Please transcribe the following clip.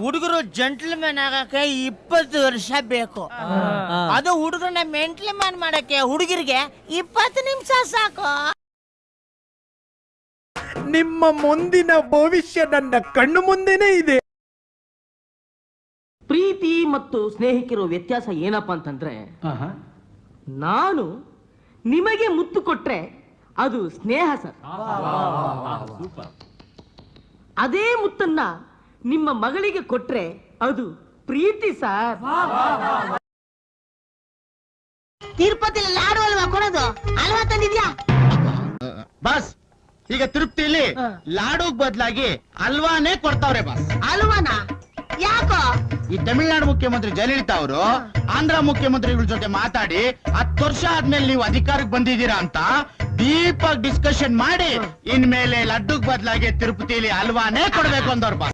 ಹುಡುಗರು ಜೆಂಟ್ಲ್ಮನ್ ಆಗಕ್ಕೆ ಇಪ್ಪತ್ತು ವರ್ಷ ಬೇಕು. ಅದು ಹುಡುಗರನ್ನ ಮೆಂಟ್ಲ್ಮನ್ ಮಾಡಕ್ಕೆ ಹುಡುಗರಿಗೆ ಇಪ್ಪತ್ತು ನಿಮಿಷ ಸಾಕು. ನಿಮ್ಮ ಮುಂದಿನ ಭವಿಷ್ಯ ನನ್ನ ಕಣ್ಣು ಮುಂದೆನೇ ಇದೆ. ಪ್ರೀತಿ ಮತ್ತು ಸ್ನೇಹಕ್ಕಿರೋ ವ್ಯತ್ಯಾಸ ಏನಪ್ಪ ಅಂತಂದ್ರೆ ನಾನು ನಿಮಗೆ ಮುತ್ತು ಕೊಟ್ರೆ ಅದು ಸ್ನೇಹ ಸರ್. ಅದೇ ಮುತ್ತನ್ನ ನಿಮ್ಮ ಮಗಳಿಗೆ ಕೊಟ್ರೆ ಅದು ಪ್ರೀತಿ ಸರ್. ತಿರುಪತಿಲಿ ಲಾಡು ಅಲ್ವಾ ಕೊಡೋದು? ಅಲ್ವಾ ತಂದಿದ್ಯಾ? ಬಸ್ ಈಗ ತಿರುಪ್ತಿಲಿ ಲಾಡುಗ್ ಬದಲಾಗಿ ಅಲ್ವಾನೇ ಕೊಡ್ತಾವ್ರೆ ಬಸ್. ಅಲ್ವಾನ? ಯಾಕೋ? ಈ ತಮಿಳ್ನಾಡು ಮುಖ್ಯಮಂತ್ರಿ ಜಯಲಲಿತಾ ಅವರು ಆಂಧ್ರ ಮುಖ್ಯಮಂತ್ರಿಗಳ ಜೊತೆ ಮಾತಾಡಿ ಹತ್ತು ವರ್ಷ ಆದ್ಮೇಲೆ ನೀವು ಅಧಿಕಾರಕ್ಕೆ ಬಂದಿದ್ದೀರಾ ಅಂತ ಡೀಪ್ ಆಗಿ ಡಿಸ್ಕಷನ್ ಮಾಡಿ ಇನ್ಮೇಲೆ ಲಡ್ಡುಗ್ ಬದಲಾಗಿ ತಿರುಪತಿಲಿ ಅಲ್ವಾನೇ ಕೊಡ್ಬೇಕು ಅಂದವ್ರು ಬಸ್.